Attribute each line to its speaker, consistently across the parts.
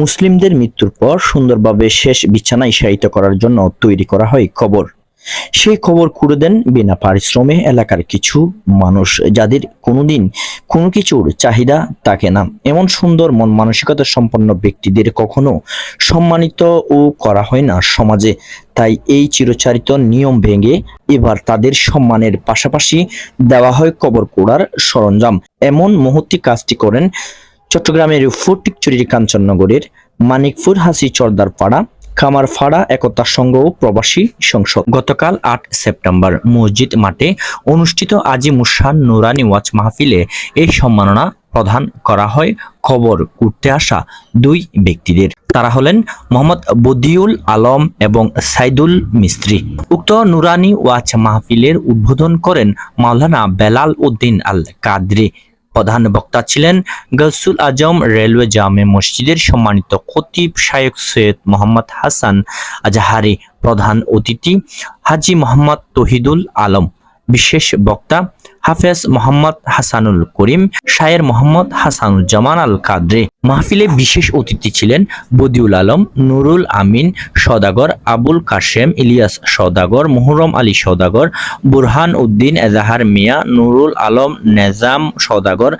Speaker 1: মুসলিমদের মৃত্যুর পর সুন্দরভাবে শেষ বিছানায় শায়িত করার জন্য তৈরি করা হয় কবর। সেই খবর খুঁড়ে দেন বিনা পারিশ্রমে এলাকার কিছু মানুষ যাদের কোনোদিন কোনো কিছুর চাহিদা থাকে না। এমন সুন্দর মন মানসিকতা সম্পন্ন ব্যক্তিদের কখনো সম্মানিত ও করা হয় না সমাজে। তাই এই চিরচারিত নিয়ম ভেঙে এবার তাদের সম্মানের পাশাপাশি দেওয়া হয় কবর কোড়ার সরঞ্জাম। এমন মহত্তি কাজটি করেন চট্টগ্রামের ফটিকচুরির কাঞ্চননগরের মানিকপুর হাসি চর্দার পাড়া, খামারফাড়া, একতা সংঘ ও প্রবাসী সংসদ গতকাল আট সেপ্টেম্বর মসজিদ মাঠে অনুষ্ঠিত আজি মুসান নুরানি ওয়াচ মাহফিলে এই সম্মাননা প্রদান করা হয়। খবর করতে আসা দুই ব্যক্তিদের। তারা হলেন মোহাম্মদ বদিউল আলম এবং সাইদুল মিস্ত্রি। উক্ত নুরানি ওয়াচ মাহফিলের উদ্বোধন করেন মাওলানা বেলাল উদ্দিন আল কাদরি প্রধান বক্তা ছিলেন গসুল আজম রেলওয়ে জামে মসজিদের সম্মানিত খতিব শায়ক সৈয়দ মোহাম্মদ হাসান আজাহারি প্রধান অতিথি হাজি মোহাম্মদ তহিদুল আলম, বিশেষ বক্তা হাফেজ মোহাম্মদ হাসানুল করিম, শায়ের মোহাম্মদ হাসানুল জামান আল কাদরে মাহফিলে বিশেষ অতিথি ছিলেন বদিউল আলম, নুরুল আমিন সদাগর, আবুল কাশেম, ইলিয়াস সদাগর, মুহরম আলী সদাগর, বুরহান উদ্দিন, এজাহার মিয়া, নুরুল আলম, নেজাম সদাগর,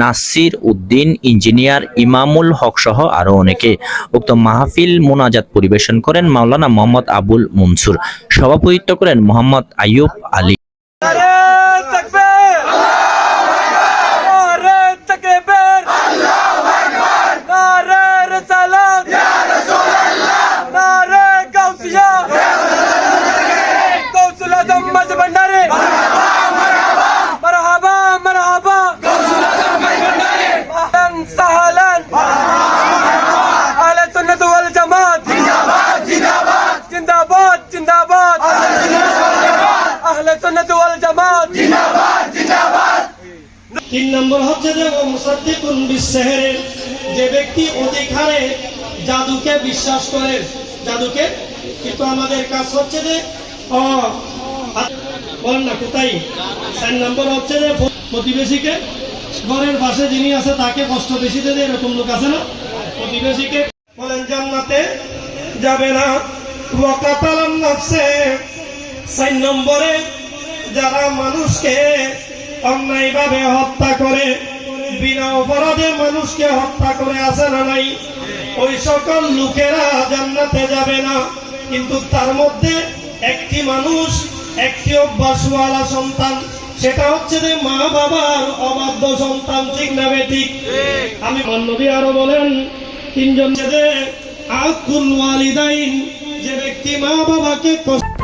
Speaker 1: নাসির উদ্দিন, ইঞ্জিনিয়ার ইমামুল হক সহ আরও অনেকে। উক্ত মাহফিল মোনাজাত পরিবেশন করেন মাওলানা মোহাম্মদ আবুল মনসুর। সভাপতিত্ব করেন মোহাম্মদ আইয়ুব আলী।
Speaker 2: আহলে সুন্নাত ওয়াল জামাত।
Speaker 3: তিন নম্বর হচ্ছে যে ও মুসাদ্দিকুন বিসসিহরি যে ব্যক্তি অধিক হারে জাদুকে বিশ্বাস করে। জাদুকে? কিন্তু আমাদের কাজ হচ্ছে যে বলেন না কোথায়? চার নম্বর হচ্ছে যে প্রতিবেশীকে ঘরের পাশে যিনি আছে তাকে কষ্ট বেশি দেবে এরকম লোক আছে না? প্রতিবেশীকে বলেন জান্নাতে যাবে না। ওয়াকাতালান নাফসে। চার নম্বরে যারা মানুষকে অন্যায়ভাবে হত্যা করে, বিনা অপরাধে মানুষকে হত্যা করে আসে না নাই? ওই সকল লোকেরা জান্নাতে যাবে না। কিন্তু তার মধ্যে একটি মানুষ, একটি অভ্যাসওয়ালা সন্তান, সেটা হচ্ছে যে মা বাবার অবাধ্য সন্তান, ঠিক না ঠিক? আমি নবী আরও বলেন, তিনজন যে আকুল ওয়ালিদাইন, যে ব্যক্তি মা বাবাকে কষ্ট